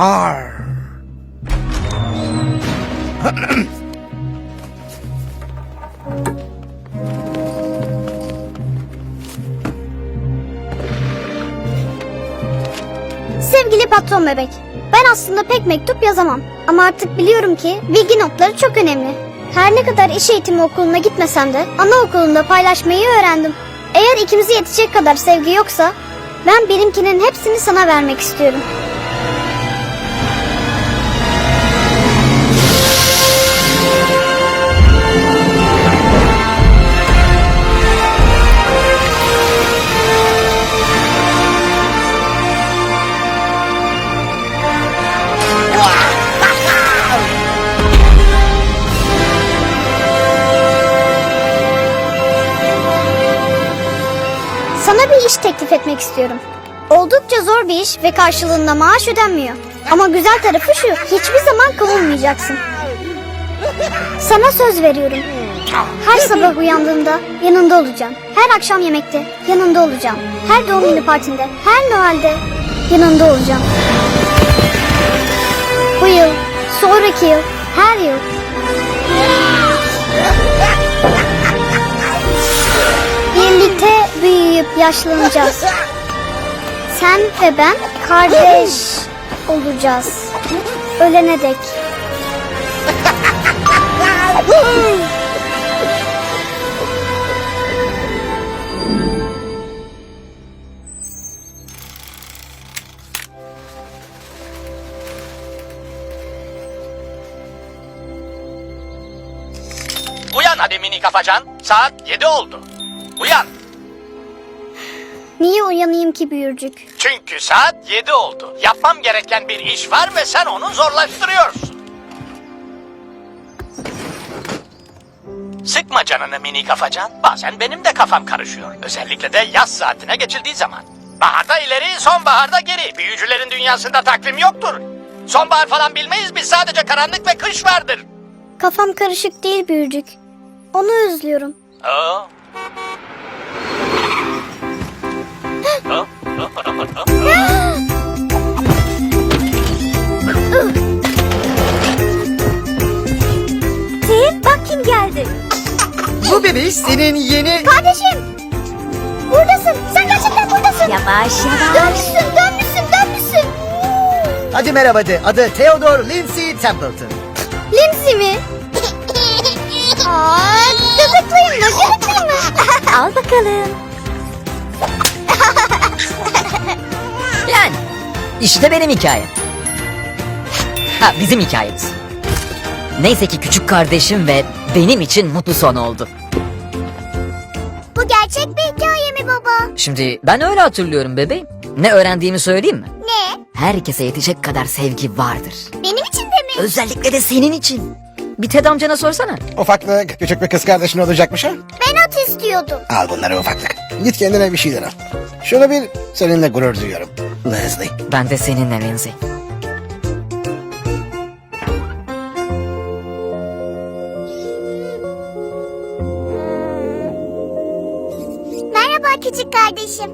Ar. Sevgili patron bebek, ben aslında pek mektup yazamam. Ama artık biliyorum ki bilgi notları çok önemli. Her ne kadar iş eğitimi okuluna gitmesem de anaokulunda paylaşmayı öğrendim. Eğer ikimize yetecek kadar sevgi yoksa ben benimkinin hepsini sana vermek istiyorum. Teklif etmek istiyorum. Oldukça zor bir iş ve karşılığında maaş ödenmiyor. Ama güzel tarafı şu, hiçbir zaman kovulmayacaksın. Sana söz veriyorum. Her sabah uyandığında yanında olacağım. Her akşam yemekte yanında olacağım. Her doğum günü partinde, her Noel'de yanında olacağım. Bu yıl, sonraki yıl, her yıl. Yaşlanacağız. Sen ve ben kardeş olacağız. Ölene dek. Uyan hadi mini kafacan. Saat 7 oldu. Uyan. Niye uyanayım ki büyürcük? Çünkü saat 7 oldu. Yapmam gereken bir iş var ve sen onu zorlaştırıyorsun. Sıkma canını mini kafacan. Bazen benim de kafam karışıyor. Özellikle de yaz saatine geçildiği zaman. Baharda ileri, sonbaharda geri. Büyücülerin dünyasında takvim yoktur. Sonbahar falan bilmeyiz biz sadece karanlık ve kış vardır. Kafam karışık değil büyürcük. Onu özlüyorum. Aa. Tip bak kim geldi. Bu bebeği senin yeni... Kardeşim. Buradasın. Sen gerçekten buradasın. Yavaş yavaş. Dönmüşsün, dönmüşsün, dönmüşsün. Hadi merhaba de. Adı Theodore Lindsay Templeton. Lindsay mi? Aa, gıdıklayayım mı? Gıdıklayayım mı? Al bakalım. Yani işte benim hikayem. Ha bizim hikayemiz. Neyse ki küçük kardeşim ve benim için mutlu son oldu. Bu gerçek bir hikaye mi baba? Şimdi ben öyle hatırlıyorum bebeğim. Ne öğrendiğimi söyleyeyim mi? Ne? Herkese yetecek kadar sevgi vardır. Benim için de mi? Özellikle de senin için. Bir Ted amcana sorsana. Ufaklık küçük bir kız kardeşin olacakmış ha? Ben at istiyordum. Al bunları ufaklık. Git kendine bir şeyler al. Şöyle bir seninle gurur duyuyorum. Leslie. Ben de seninle Lindsay. Merhaba küçük kardeşim.